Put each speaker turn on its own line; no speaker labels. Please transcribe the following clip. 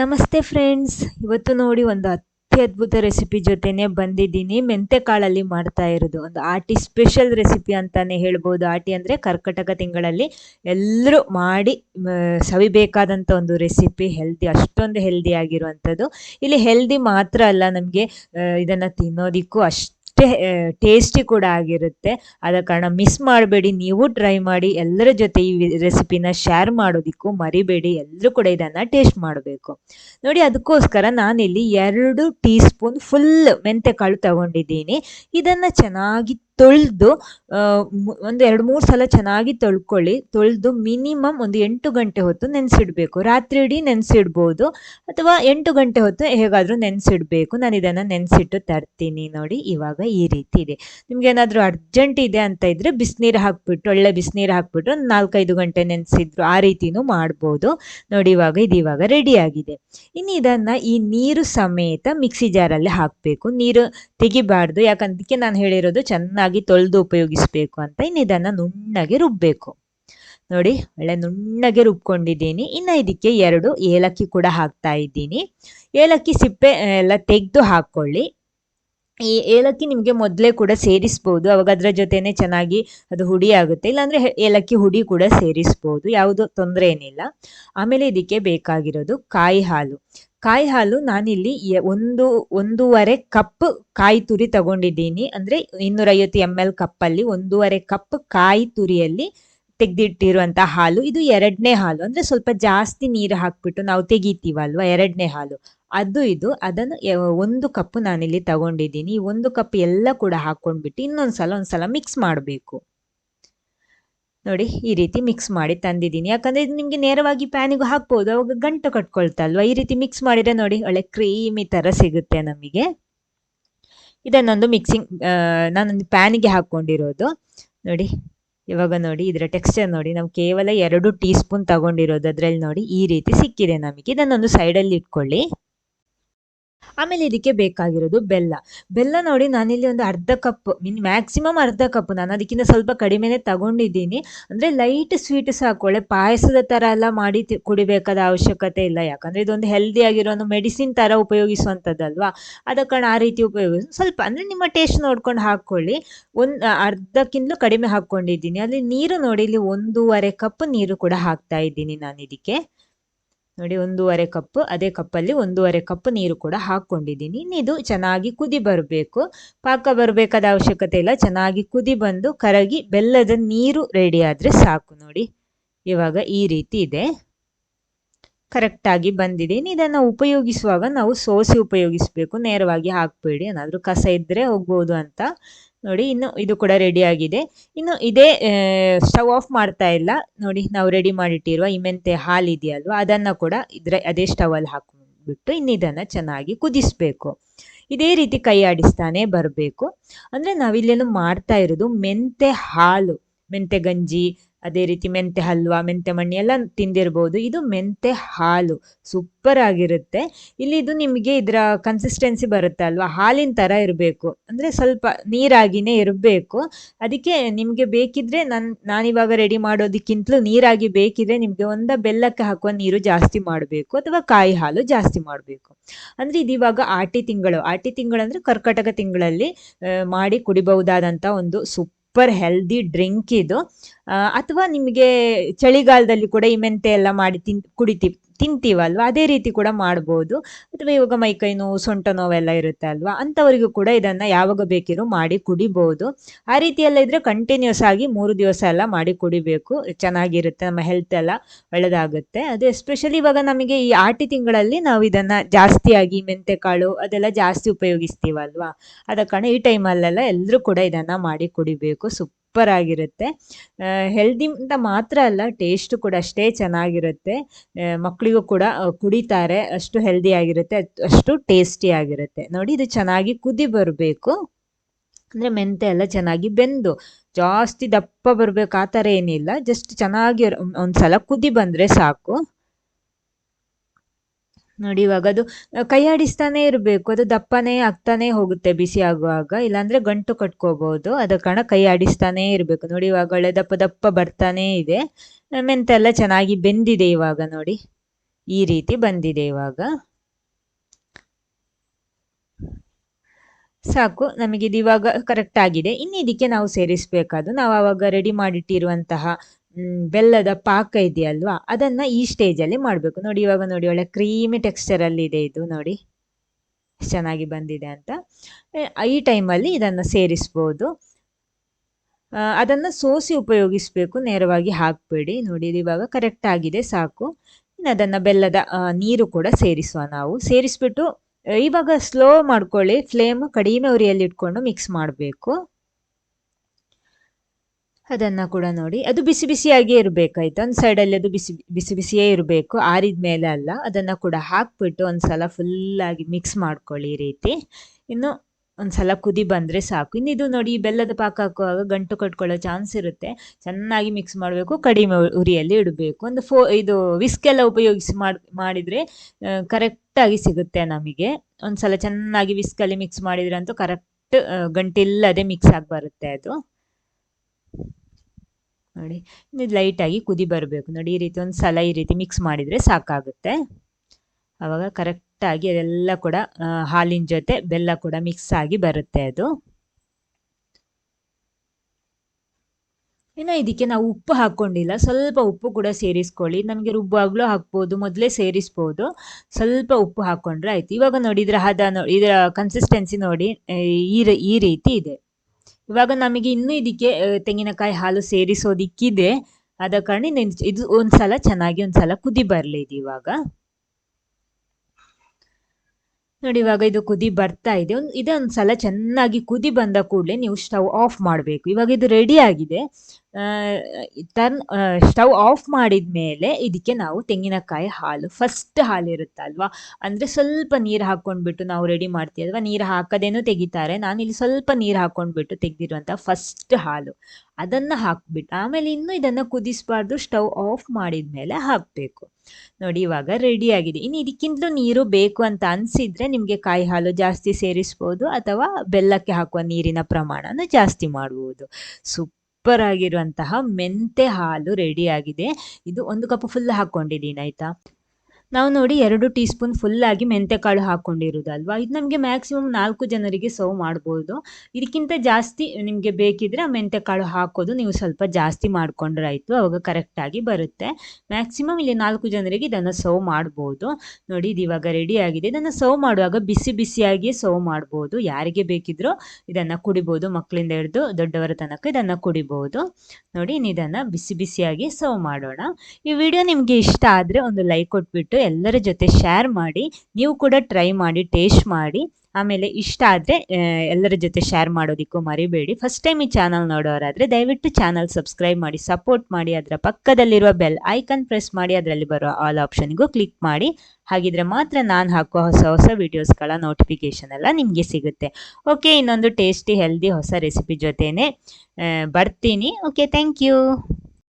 ನಮಸ್ತೆ ಫ್ರೆಂಡ್ಸ್. ಇವತ್ತು ನೋಡಿ ಒಂದು ಅತ್ಯದ್ಭುತ ರೆಸಿಪಿ ಜೊತೆನೆ ಬಂದಿದ್ದೀನಿ. ಮೆಂತೆ ಕಾಳಲ್ಲಿ ಮಾಡ್ತಾ ಇರೋದು. ಒಂದು ಆಟಿ ಸ್ಪೆಷಲ್ ರೆಸಿಪಿ ಅಂತಾನೆ ಹೇಳ್ಬೋದು. ಆಟಿ ಅಂದರೆ ಕರ್ಕಟಕ ತಿಂಗಳಲ್ಲಿ ಎಲ್ಲರೂ ಮಾಡಿ ಸವಿಬೇಕಾದಂಥ ಒಂದು ರೆಸಿಪಿ. ಹೆಲ್ದಿ, ಅಷ್ಟೊಂದು ಹೆಲ್ದಿ ಆಗಿರುವಂಥದ್ದು. ಇಲ್ಲಿ ಹೆಲ್ದಿ ಮಾತ್ರ ಅಲ್ಲ, ನಮಗೆ ಇದನ್ನು ತಿನ್ನೋದಿಕ್ಕೂ ಅಷ್ಟು ಅಷ್ಟೇ ಟೇಸ್ಟಿ ಕೂಡ ಆಗಿರುತ್ತೆ. ಆದ ಕಾರಣ ಮಿಸ್ ಮಾಡಬೇಡಿ, ನೀವು ಟ್ರೈ ಮಾಡಿ, ಎಲ್ಲರ ಜೊತೆ ಈ ರೆಸಿಪಿನ ಶೇರ್ ಮಾಡೋದಿಕ್ಕೂ ಮರಿಬೇಡಿ ಎಲ್ಲರೂ ಕೂಡ ಇದನ್ನು ಟೇಸ್ಟ್ ಮಾಡಬೇಕು. ನೋಡಿ, ಅದಕ್ಕೋಸ್ಕರ ನಾನಿಲ್ಲಿ ಎರಡು ಟೀ ಸ್ಪೂನ್ ಫುಲ್ ಮೆಂತೆಕಾಳು ತಗೊಂಡಿದ್ದೀನಿ. ಇದನ್ನು ಚೆನ್ನಾಗಿ ತೊಳೆದು ಒಂದು ಎರಡು ಮೂರು ಸಲ ಚೆನ್ನಾಗಿ ತೊಳ್ಕೊಳ್ಳಿ. ತೊಳೆದು ಮಿನಿಮಮ್ ಒಂದು ಎಂಟು ಗಂಟೆ ಹೊತ್ತು ನೆನೆಸಿಡಬೇಕು. ರಾತ್ರಿ ಇಡೀ ನೆನೆಸಿಡ್ಬೋದು. ಅಥವಾ ಎಂಟು ಗಂಟೆ ಹೊತ್ತು ಹೇಗಾದರೂ ನೆನೆಸಿಡಬೇಕು. ನಾನು ಇದನ್ನು ನೆನೆಸಿಟ್ಟು ತರ್ತೀನಿ ನೋಡಿ. ಇವಾಗ ಈ ರೀತಿ ಇದೆ. ನಿಮ್ಗೆ ಏನಾದರೂ ಅರ್ಜೆಂಟ್ ಇದೆ ಅಂತ ಇದ್ದರೆ ಬಿಸಿನೀರು ಹಾಕ್ಬಿಟ್ಟು, ಒಳ್ಳೆ ಬಿಸಿನೀರು ಹಾಕ್ಬಿಟ್ಟು ಒಂದು ನಾಲ್ಕೈದು ಗಂಟೆ ನೆನೆಸಿದ್ರು ಆ ರೀತಿನೂ ಮಾಡ್ಬೋದು. ನೋಡಿ ಇವಾಗ ಇದು ಇವಾಗ ರೆಡಿ ಆಗಿದೆ. ಇನ್ನು ಇದನ್ನು ಈ ನೀರು ಸಮೇತ ಮಿಕ್ಸಿ ಜಾರಲ್ಲಿ ಹಾಕಬೇಕು. ನೀರು ತೆಗಿಬಾರ್ದು. ಯಾಕಂದಕ್ಕೆ ನಾನು ಹೇಳಿರೋದು ಚೆನ್ನಾಗಿ ತೊಳೆದು ಉಪಯೋಗಿಸ್ಬೇಕು ಅಂತ. ಇನ್ನು ಇದನ್ನು ನುಣ್ಣಗೆ ರುಬ್ಬಬೇಕು ನೋಡಿ, ಒಳ್ಳೆ ನುಣ್ಣಗೆ ರುಬ್ಕೊಂಡಿದ್ದೀನಿ. ಇನ್ನು ಇದಕ್ಕೆ ಎರಡು ಏಲಕ್ಕಿ ಕೂಡ ಹಾಕ್ತಾ ಇದ್ದೀನಿ. ಏಲಕ್ಕಿ ಸಿಪ್ಪೆ ಎಲ್ಲ ತೆಗೆದು ಹಾಕ್ಕೊಳ್ಳಿ. ಈ ಏಲಕ್ಕಿ ನಿಮಗೆ ಮೊದಲೇ ಕೂಡ ಸೇರಿಸ್ಬೋದು. ಅವಾಗ ಅದರ ಜೊತೆನೆ ಚೆನ್ನಾಗಿ ಅದು ಹುಡಿ ಆಗುತ್ತೆ. ಇಲ್ಲಾಂದರೆ ಏಲಕ್ಕಿ ಹುಡಿ ಕೂಡ ಸೇರಿಸ್ಬೋದು. ಯಾವುದು ತೊಂದರೆ ಏನಿಲ್ಲ ಆಮೇಲೆ ಇದಕ್ಕೆ ಬೇಕಾಗಿರೋದು ಕಾಯಿ ಹಾಲು ಕಾಯಿ ಹಾಲು ನಾನಿಲ್ಲಿ ಒಂದು, ಒಂದೂವರೆ ಕಪ್ ಕಾಯಿ ತುರಿ ತಗೊಂಡಿದ್ದೀನಿ. ಅಂದರೆ ಇನ್ನೂರೈವತ್ತು ಎಂ ಎಲ್ ಕಪ್ಪಲ್ಲಿ ಒಂದೂವರೆ ಕಪ್ ಕಾಯಿ ತುರಿಯಲ್ಲಿ ತೆಗೆದಿಟ್ಟಿರುವಂಥ ಹಾಲು. ಇದು ಎರಡನೇ ಹಾಲು. ಅಂದರೆ ಸ್ವಲ್ಪ ಜಾಸ್ತಿ ನೀರು ಹಾಕ್ಬಿಟ್ಟು ನಾವು ತೆಗಿತೀವಲ್ವ? ಎರಡನೇ ಹಾಲು. ಅದು ಇದು. ಅದನ್ನು ಒಂದು ಕಪ್ ನಾನಿಲ್ಲಿ ತಗೊಂಡಿದ್ದೀನಿ. ಒಂದು ಕಪ್ ಎಲ್ಲ ಕೂಡ ಹಾಕ್ಕೊಂಡ್ಬಿಟ್ಟು ಇನ್ನೊಂದು ಸಲ ಒಂದು ಸಲ ಮಿಕ್ಸ್ ಮಾಡಬೇಕು. ನೋಡಿ, ಈ ರೀತಿ ಮಿಕ್ಸ್ ಮಾಡಿ ತಂದಿದ್ದೀನಿ. ಯಾಕಂದರೆ ಇದು ನಿಮಗೆ ನೇರವಾಗಿ ಪ್ಯಾನಿಗೂ ಹಾಕ್ಬೋದು. ಅವಾಗ ಗಂಟು ಕಟ್ಕೊಳ್ತಲ್ವ? ಈ ರೀತಿ ಮಿಕ್ಸ್ ಮಾಡಿದರೆ ನೋಡಿ, ಒಳ್ಳೆ ಕ್ರೀಮಿ ಥರ ಸಿಗುತ್ತೆ ನಮಗೆ. ಇದನ್ನೊಂದು ಮಿಕ್ಸಿಂಗ್ ನಾನೊಂದು ಪ್ಯಾನಿಗೆ ಹಾಕ್ಕೊಂಡಿರೋದು. ನೋಡಿ, ಇವಾಗ ನೋಡಿ, ಇದರ ಟೆಕ್ಸ್ಚರ್ ನೋಡಿ, ನಾವು ಕೇವಲ ಎರಡು ಟೀ ಸ್ಪೂನ್ ತಗೊಂಡಿರೋದು ಅದರಲ್ಲಿ ನೋಡಿ, ಈ ರೀತಿ ಸಿಕ್ಕಿದೆ ನಮಗೆ. ಇದನ್ನೊಂದು ಸೈಡಲ್ಲಿ ಇಟ್ಕೊಳ್ಳಿ. ಆಮೇಲೆ ಇದಕ್ಕೆ ಬೇಕಾಗಿರೋದು ಬೆಲ್ಲ. ಬೆಲ್ಲ ನೋಡಿ ನಾನಿಲ್ಲಿ ಒಂದು ಅರ್ಧ ಕಪ್ ಮೀನ್ ಮ್ಯಾಕ್ಸಿಮಮ್ ಅರ್ಧ ಕಪ್ ನಾನು ಅದಕ್ಕಿಂತ ಸ್ವಲ್ಪ ಕಡಿಮೆನೇ ತಗೊಂಡಿದ್ದೀನಿ. ಅಂದರೆ ಲೈಟ್ ಸ್ವೀಟ್ ಸಾಕು, ಒಳ್ಳೆ ಪಾಯಸದ ಥರ ಎಲ್ಲ ಮಾಡಿ ಕುಡಿಬೇಕಾದ ಅವಶ್ಯಕತೆ ಇಲ್ಲ. ಯಾಕಂದರೆ ಇದೊಂದು ಹೆಲ್ದಿ ಆಗಿರೋ ಒಂದು ಮೆಡಿಸಿನ್ ಥರ ಉಪಯೋಗಿಸುವಂಥದ್ದಲ್ವಾ ಅದ ಕಾರಣ ಆ ರೀತಿ ಉಪಯೋಗಿಸಿ. ಸ್ವಲ್ಪ, ಅಂದರೆ ನಿಮ್ಮ ಟೇಸ್ಟ್ ನೋಡ್ಕೊಂಡು ಹಾಕ್ಕೊಳ್ಳಿ ಒಂದು ಅರ್ಧಕ್ಕಿಂತಲೂ ಕಡಿಮೆ ಹಾಕ್ಕೊಂಡಿದ್ದೀನಿ. ಅಲ್ಲಿ ನೀರು ನೋಡಿ, ಇಲ್ಲಿ ಒಂದೂವರೆ ಕಪ್ ನೀರು ಕೂಡ ಹಾಕ್ತಾ ಇದ್ದೀನಿ ನಾನು ಇದಕ್ಕೆ ನೋಡಿ, ಒಂದೂವರೆ ಕಪ್, ಅದೇ ಕಪ್ಪಲ್ಲಿ ಒಂದೂವರೆ ಕಪ್ ನೀರು ಕೂಡ ಹಾಕ್ಕೊಂಡಿದ್ದೀನಿ. ಇದು ಚೆನ್ನಾಗಿ ಕುದಿ ಬರಬೇಕು. ಪಾಕ ಬರಬೇಕಾದ ಅವಶ್ಯಕತೆ ಇಲ್ಲ. ಚೆನ್ನಾಗಿ ಕುದಿ ಬಂದು ಕರಗಿ ಬೆಲ್ಲದ ನೀರು ರೆಡಿ ಆದರೆ ಸಾಕು ನೋಡಿ. ಇವಾಗ ಈ ರೀತಿ ಇದೆ. ಕರೆಕ್ಟಾಗಿ ಬಂದಿದೆ. ಇದನ್ನು ಉಪಯೋಗಿಸುವಾಗ ನಾವು ಸೋಸಿ ಉಪಯೋಗಿಸಬೇಕು. ನೇರವಾಗಿ ಹಾಕಬೇಡಿ. ಏನಾದರೂ ಕಸ ಇದ್ದರೆ ಹೋಗ್ಬೋದು ಅಂತ. ನೋಡಿ, ಇನ್ನು ಇದು ಕೂಡ ರೆಡಿ ಆಗಿದೆ. ಇನ್ನು ಇದೇ ಸ್ಟವ್ ಆಫ್ ಮಾಡ್ತಾ ಇಲ್ಲ. ನೋಡಿ, ನಾವು ರೆಡಿ ಮಾಡಿಟ್ಟಿರುವ ಈ ಮೆಂತೆ ಹಾಲು ಇದೆಯಲ್ವ, ಅದನ್ನು ಕೂಡ ಇದ್ರೆ ಅದೇ ಸ್ಟವಲ್ಲಿ ಹಾಕೊಂಡ್ಬಿಟ್ಟು ಇನ್ನು ಇದನ್ನು ಚೆನ್ನಾಗಿ ಕುದಿಸ್ಬೇಕು. ಇದೇ ರೀತಿ ಕೈ ಆಡಿಸ್ತಾನೆ ಬರಬೇಕು. ಅಂದರೆ ನಾವಿಲ್ಲೇನು ಮಾಡ್ತಾ ಇರೋದು ಮೆಂತೆ ಹಾಲು, ಮೆಂತೆ ಗಂಜಿ ಅದೇ ರೀತಿ ಮೆಂತೆ ಹಲ್ವಾ, ಮೆಂತೆ ಮಣ್ಣಿ ಎಲ್ಲ ತಿಂದಿರ್ಬೋದು. ಇದು ಮೆಂತೆ ಹಾಲು ಸೂಪರ್ ಆಗಿರುತ್ತೆ. ಇಲ್ಲಿ ಇದು ನಿಮಗೆ ಇದರ ಕನ್ಸಿಸ್ಟೆನ್ಸಿ ಬರುತ್ತೆ ಅಲ್ವಾ? ಹಾಲಿನ ಥರ ಇರಬೇಕು. ಅಂದರೆ ಸ್ವಲ್ಪ ನೀರಾಗಿನೇ ಇರಬೇಕು. ಅದಕ್ಕೆ ನಿಮಗೆ ಬೇಕಿದ್ರೆ ನಾನು, ನಾನಿವಾಗ ರೆಡಿ ಮಾಡೋದಕ್ಕಿಂತಲೂ ನೀರಾಗಿ ಬೇಕಿದ್ರೆ ನಿಮಗೆ ಒಂದ ಬೆಲ್ಲಕ್ಕೆ ಹಾಕುವ ನೀರು ಜಾಸ್ತಿ ಮಾಡಬೇಕು. ಅಥವಾ ಕಾಯಿ ಹಾಲು ಜಾಸ್ತಿ ಮಾಡಬೇಕು. ಅಂದರೆ ಇದು ಇವಾಗ ಆಟಿ ತಿಂಗಳು. ಆಟಿ ತಿಂಗಳು ಅಂದರೆ ಕರ್ಕಟಕ ತಿಂಗಳಲ್ಲಿ ಮಾಡಿ ಕುಡಿಬಹುದಾದಂಥ ಒಂದು ಸೂಪ್ ಸೂಪರ್ ಹೆಲ್ದಿ ಡ್ರಿಂಕ್ ಇದು. ಅಥವಾ ನಿಮಗೆ ಚಳಿಗಾಲದಲ್ಲಿ ಕೂಡ ಈ ಮೆಂತೆ ಎಲ್ಲ ಮಾಡಿ ತಿನ್ ಕುಡಿತೀವಿ ತಿಂತೀವಲ್ವ? ಅದೇ ರೀತಿ ಕೂಡ ಮಾಡ್ಬೋದು. ಅಥವಾ ಇವಾಗ ಮೈಕೈ ನೋವು, ಸೊಂಟ ನೋವೆಲ್ಲ ಇರುತ್ತೆ ಅಲ್ವಾ? ಅಂಥವರಿಗೂ ಕೂಡ ಇದನ್ನು ಯಾವಾಗ ಬೇಕಿರೋ ಮಾಡಿ ಕುಡಿಬೋದು. ಆ ರೀತಿ ಎಲ್ಲ ಇದ್ದರೆ ಕಂಟಿನ್ಯೂಸ್ ಆಗಿ ಮೂರು ದಿವಸ ಎಲ್ಲ ಮಾಡಿ ಕುಡಿಬೇಕು. ಚೆನ್ನಾಗಿರುತ್ತೆ, ನಮ್ಮ ಹೆಲ್ತ್ ಎಲ್ಲ ಒಳ್ಳೆಯದಾಗುತ್ತೆ ಅದು ಎಸ್ಪೆಷಲಿ ಇವಾಗ ನಮಗೆ ಈ ಆಟಿ ತಿಂಗಳಲ್ಲಿ ನಾವು ಇದನ್ನು ಜಾಸ್ತಿಯಾಗಿ ಮೆಂತೆಕಾಳು ಅದೆಲ್ಲ ಜಾಸ್ತಿ ಉಪಯೋಗಿಸ್ತೀವಲ್ವಾ? ಆದ ಕಾರಣ ಈ ಟೈಮಲ್ಲೆಲ್ಲ ಎಲ್ಲರೂ ಕೂಡ ಇದನ್ನು ಮಾಡಿ ಕುಡಿಬೇಕು. ಸುಪ್ ಸೂಪರ್ ಆಗಿರುತ್ತೆ. ಹೆಲ್ದಿ ಅಂತ ಮಾತ್ರ ಅಲ್ಲ ಟೇಸ್ಟು ಕೂಡ ಅಷ್ಟೇ ಚೆನ್ನಾಗಿರುತ್ತೆ. ಮಕ್ಕಳಿಗೂ ಕೂಡ ಕುಡಿತಾರೆ, ಅಷ್ಟು ಹೆಲ್ದಿ ಆಗಿರುತ್ತೆ, ಅಷ್ಟು ಟೇಸ್ಟಿ ಆಗಿರುತ್ತೆ. ನೋಡಿ, ಇದು ಚೆನ್ನಾಗಿ ಕುದಿ ಬರಬೇಕು. ಅಂದರೆ ಮೆಂತೆ ಎಲ್ಲ ಚೆನ್ನಾಗಿ ಬೆಂದು, ಜಾಸ್ತಿ ದಪ್ಪ ಬರಬೇಕು, ಆ ಥರ ಏನಿಲ್ಲ. ಜಸ್ಟ್ ಚೆನ್ನಾಗಿ ಒಂದು ಸಲ ಕುದಿ ಬಂದರೆ ಸಾಕು. ನೋಡಿ, ಇವಾಗ ಅದು ಕೈ ಆಡಿಸ್ತಾನೆ ಇರಬೇಕು. ಅದು ದಪ್ಪನೇ ಆಗ್ತಾನೆ ಹೋಗುತ್ತೆ ಬಿಸಿ ಆಗುವಾಗ. ಇಲ್ಲಾಂದ್ರೆ ಗಂಟು ಕಟ್ಕೋಬಹುದು ಅದ ಕಾರಣ ಕೈ ಆಡಿಸ್ತಾನೆ ಇರಬೇಕು. ನೋಡಿ, ಇವಾಗ ಒಳ್ಳೆ ದಪ್ಪ ದಪ್ಪ ಬರ್ತಾನೆ ಇದೆ. ಮೆಂತೆಲ್ಲ ಚೆನ್ನಾಗಿ ಬೆಂದಿದೆ ಇವಾಗ ನೋಡಿ. ಈ ರೀತಿ ಬಂದಿದೆ ಇವಾಗ. ಸಾಕು, ನಮಗಿದು ಇವಾಗ ಕರೆಕ್ಟ್ ಆಗಿದೆ. ಇನ್ನು ಇದಕ್ಕೆ ನಾವು ಸೇರಿಸಬೇಕಾದ್ದು, ನಾವು ಆವಾಗ ರೆಡಿ ಮಾಡಿಟ್ಟಿರುವಂತಹ ಬೆಲ್ಲದ ಪಾಕ ಇದೆಯಲ್ವಾ? ಅದನ್ನ ಈ ಸ್ಟೇಜಲ್ಲಿ ಮಾಡಬೇಕು. ನೋಡಿ, ಇವಾಗ ನೋಡಿ, ಒಳ್ಳೆ ಕ್ರೀಮಿ ಟೆಕ್ಸ್ಚರಲ್ಲಿ ಇದೆ ಇದು ನೋಡಿ. ಚೆನ್ನಾಗಿ ಬಂದಿದೆ ಅಂತ. ಈ ಟೈಮಲ್ಲಿ ಇದನ್ನು ಸೇರಿಸ್ಬೋದು. ಅದನ್ನು ಸೋಸಿ ಉಪಯೋಗಿಸಬೇಕು. ನೇರವಾಗಿ ಹಾಕಬೇಡಿ. ನೋಡಿ ಇವಾಗ ಕರೆಕ್ಟ್ ಆಗಿದೆ, ಸಾಕು. ಇನ್ನು ಅದನ್ನು ಬೆಲ್ಲದ ನೀರು ಕೂಡ ಸೇರಿಸುವ ನಾವು. ಸೇರಿಸ್ಬಿಟ್ಟು, ಇವಾಗ ಸ್ಲೋ ಮಾಡ್ಕೊಳ್ಳಿ. ಫ್ಲೇಮ್ ಕಡಿಮೆ ಉರಿಯಲ್ಲಿ ಇಟ್ಕೊಂಡು ಮಿಕ್ಸ್ ಮಾಡಬೇಕು. ಅದನ್ನ ಕೂಡ ನೋಡಿ. ಅದು ಬಿಸಿ ಬಿಸಿಯಾಗಿಯೇ ಇರಬೇಕಾಯ್ತು ಒಂದು ಸೈಡಲ್ಲಿ ಅದು ಬಿಸಿ ಬಿಸಿ ಬಿಸಿಯೇ ಇರಬೇಕು. ಆರಿದ ಮೇಲೆ ಅಲ್ಲ. ಅದನ್ನು ಕೂಡ ಹಾಕ್ಬಿಟ್ಟು ಒಂದ್ಸಲ ಫುಲ್ಲಾಗಿ ಮಿಕ್ಸ್ ಮಾಡ್ಕೊಳ್ಳಿ ಈ ರೀತಿ. ಇನ್ನು ಒಂದು ಸಲ ಕುದಿ ಬಂದರೆ ಸಾಕು. ಇನ್ನು ಇದು ನೋಡಿ ಬೆಲ್ಲದ ಪಾಕ ಹಾಕುವಾಗ ಗಂಟು ಕಟ್ಕೊಳ್ಳೋ ಚಾನ್ಸ್ ಇರುತ್ತೆ. ಚೆನ್ನಾಗಿ ಮಿಕ್ಸ್ ಮಾಡಬೇಕು. ಕಡಿಮೆ ಉರಿಯಲ್ಲಿ ಇಡಬೇಕು. ಒಂದು ಫೋ, ಇದು ವಿಸ್ಕೆಲ್ಲ ಉಪಯೋಗಿಸಿ ಮಾಡಿ, ಮಾಡಿದರೆ ಕರೆಕ್ಟಾಗಿ ಸಿಗುತ್ತೆ ನಮಗೆ. ಒಂದು ಸಲ ಚೆನ್ನಾಗಿ ವಿಸ್ಕಲ್ಲಿ ಮಿಕ್ಸ್ ಮಾಡಿದ್ರೆ ಅಂತೂ ಕರೆಕ್ಟ್ ಗಂಟಿಲ್ಲದೆ ಮಿಕ್ಸ್ ಆಗಿ ಬರುತ್ತೆ ಅದು. ನೋಡಿ. ಇದು ಲೈಟಾಗಿ ಕುದಿ ಬರಬೇಕು. ನೋಡಿ, ಈ ರೀತಿ ಒಂದು ಸಲ ಈ ರೀತಿ ಮಿಕ್ಸ್ ಮಾಡಿದರೆ ಸಾಕಾಗುತ್ತೆ. ಆವಾಗ ಕರೆಕ್ಟಾಗಿ ಅದೆಲ್ಲ ಕೂಡ ಹಾಲಿನ ಜೊತೆ ಬೆಲ್ಲ ಕೂಡ ಮಿಕ್ಸ್ ಆಗಿ ಬರುತ್ತೆ ಅದು. ಇನ್ನು ಇದಕ್ಕೆ ನಾವು ಉಪ್ಪು ಹಾಕ್ಕೊಂಡಿಲ್ಲ ಸ್ವಲ್ಪ ಉಪ್ಪು ಕೂಡ ಸೇರಿಸ್ಕೊಳ್ಳಿ. ನಮಗೆ ರುಬ್ಬಾಗ್ಲೂ ಹಾಕ್ಬೋದು, ಮೊದಲೇ ಸೇರಿಸ್ಬೋದು. ಸ್ವಲ್ಪ ಉಪ್ಪು ಹಾಕ್ಕೊಂಡ್ರೆ ಆಯ್ತು. ಇವಾಗ ನೋಡಿ, ಇದರ ಹದ ನೋಡಿ ಇದರ ಕನ್ಸಿಸ್ಟೆನ್ಸಿ ನೋಡಿ, ಈ ಈ ರೀತಿ ಇದೆ. ಇವಾಗ ನಮಗೆ ಇನ್ನೂ ಇದಕ್ಕೆ ತೆಂಗಿನಕಾಯಿ ಹಾಲು ಸೇರಿಸೋದಿಕ್ಕಿದೆ. ಆದ ಕಾರಣ ಇದು ಒಂದ್ಸಲ ಚೆನ್ನಾಗಿ ಒಂದ್ಸಲ ಕುದಿ ಬರಲಿ ಇದು ಇವಾಗ. ನೋಡಿ, ಇವಾಗ ಇದು ಕುದಿ ಬರ್ತಾ ಇದೆ. ಒಂದು ಇದೊಂದು ಸಲ ಚೆನ್ನಾಗಿ ಕುದಿ ಬಂದ ಕೂಡಲೇ ನೀವು ಸ್ಟವ್ ಆಫ್ ಮಾಡಬೇಕು. ಇವಾಗ ಇದು ರೆಡಿ ಆಗಿದೆ. ಟರ್ನ್ ಸ್ಟವ್ ಆಫ್ ಮಾಡಿದ ಮೇಲೆ ಇದಕ್ಕೆ ನಾವು ತೆಂಗಿನಕಾಯಿ ಹಾಲು ಫಸ್ಟ್ ಹಾಲು ಇರುತ್ತಲ್ವಾ ಅಂದರೆ ಸ್ವಲ್ಪ ನೀರು ಹಾಕ್ಕೊಂಡ್ಬಿಟ್ಟು ನಾವು ರೆಡಿ ಮಾಡ್ತೀವಿ ಅಲ್ವಾ? ನೀರು ಹಾಕದೇನೂ ತೆಗಿತಾರೆ. ನಾನು ಇಲ್ಲಿ ಸ್ವಲ್ಪ ನೀರು ಹಾಕ್ಕೊಂಡ್ಬಿಟ್ಟು ತೆಗೆದಿರುವಂಥ ಫಸ್ಟ್ ಹಾಲು. ಅದನ್ನು ಹಾಕ್ಬಿಟ್ಟು, ಆಮೇಲೆ ಇನ್ನೂ ಇದನ್ನು ಕುದಿಸಬಾರ್ದು, ಸ್ಟವ್ ಆಫ್ ಮಾಡಿದ ಮೇಲೆ ಹಾಕಬೇಕು. ನೋಡಿ, ಇವಾಗ ರೆಡಿ ಆಗಿದೆ. ಇನ್ನು ಇದಕ್ಕಿಂತಲೂ ನೀರು ಬೇಕು ಅಂತ ಅನಿಸಿದ್ರೆ ನಿಮಗೆ ಕಾಯಿ ಹಾಲು ಜಾಸ್ತಿ ಸೇರಿಸ್ಬೋದು ಅಥವಾ ಬೆಲ್ಲಕ್ಕೆ ಹಾಕುವ ನೀರಿನ ಪ್ರಮಾಣನ ಜಾಸ್ತಿ ಮಾಡ್ಬೋದು. ಸೂಪ್ ಸೂಪರ್ ಆಗಿರುವಂತಹ ಮೆಂತೆ ಹಾಲು ರೆಡಿ ಆಗಿದೆ. ಇದು ಒಂದು ಕಪ್ ಫುಲ್ ಹಾಕ್ಕೊಂಡಿದ್ದೀನಿ ಆಯ್ತಾ? ನಾವು ನೋಡಿ ಎರಡು ಟೀ ಸ್ಪೂನ್ ಫುಲ್ಲಾಗಿ ಮೆಂತೆಕಾಳು ಹಾಕೊಂಡಿರೋದಲ್ವಾ? ಇದು ನಮಗೆ ಮ್ಯಾಕ್ಸಿಮಮ್ ನಾಲ್ಕು ಜನರಿಗೆ ಸರ್ವ್ ಮಾಡ್ಬೋದು. ಇದಕ್ಕಿಂತ ಜಾಸ್ತಿ ನಿಮಗೆ ಬೇಕಿದ್ರೆ ಮೆಂತೆ ಮೆಂತೆಕಾಳು ಹಾಕೋದು ನೀವು ಸ್ವಲ್ಪ ಜಾಸ್ತಿ ಮಾಡ್ಕೊಂಡ್ರೆ ಆಯಿತು, ಅವಾಗ ಕರೆಕ್ಟಾಗಿ ಬರುತ್ತೆ. ಮ್ಯಾಕ್ಸಿಮಮ್ ಇಲ್ಲಿ ನಾಲ್ಕು ಜನರಿಗೆ ಇದನ್ನು ಸರ್ವ್ ಮಾಡ್ಬೋದು. ನೋಡಿ ಇದು ಇವಾಗ ರೆಡಿ ಆಗಿದೆ. ಇದನ್ನು ಸರ್ವ್ ಮಾಡುವಾಗ ಬಿಸಿ ಬಿಸಿಯಾಗಿಯೇ ಸರ್ವ್ ಮಾಡ್ಬೋದು. ಯಾರಿಗೆ ಬೇಕಿದ್ರೂ ಇದನ್ನು ಕುಡಿಬೋದು. ಮಕ್ಕಳಿಂದ ಹಿಡಿದು ದೊಡ್ಡವರ ತನಕ ಇದನ್ನು ಕುಡಿಬೋದು. ನೋಡಿ ಇದನ್ನು ಬಿಸಿ ಬಿಸಿಯಾಗಿ ಸರ್ವ್ ಮಾಡೋಣ. ಈ ವಿಡಿಯೋ ನಿಮಗೆ ಇಷ್ಟ ಆದರೆ ಒಂದು ಲೈಕ್ ಕೊಟ್ಬಿಟ್ಟು ಎಲ್ಲರ ಜೊತೆ ಶೇರ್ ಮಾಡಿ, ನೀವು ಕೂಡ ಟ್ರೈ ಮಾಡಿ ಟೇಸ್ಟ್ ಮಾಡಿ. ಆಮೇಲೆ ಇಷ್ಟ ಆದರೆ ಎಲ್ಲರ ಜೊತೆ ಶೇರ್ ಮಾಡೋದಕ್ಕೂ ಮರಿಬೇಡಿ. ಫಸ್ಟ್ ಟೈಮ್ ಈ ಚಾನಲ್ ನೋಡೋರಾದರೆ ದಯವಿಟ್ಟು ಚಾನಲ್ ಸಬ್ಸ್ಕ್ರೈಬ್ ಮಾಡಿ ಸಪೋರ್ಟ್ ಮಾಡಿ, ಅದರ ಪಕ್ಕದಲ್ಲಿರುವ ಬೆಲ್ ಐಕನ್ ಪ್ರೆಸ್ ಮಾಡಿ, ಅದರಲ್ಲಿ ಬರೋ ಆಲ್ ಆಪ್ಷನ್ಗೂ ಕ್ಲಿಕ್ ಮಾಡಿ. ಹಾಗಿದ್ರೆ ಮಾತ್ರ ನಾನು ಹಾಕೋ ಹೊಸ ಹೊಸ ವೀಡಿಯೋಸ್ಗಳ ನೋಟಿಫಿಕೇಷನ್ ಎಲ್ಲ ನಿಮಗೆ ಸಿಗುತ್ತೆ. ಓಕೆ ಇನ್ನೊಂದು ಟೇಸ್ಟಿ ಹೆಲ್ದಿ ಹೊಸ ರೆಸಿಪಿ ಜೊತೆನೆ ಬರ್ತೀನಿ. Okay thank you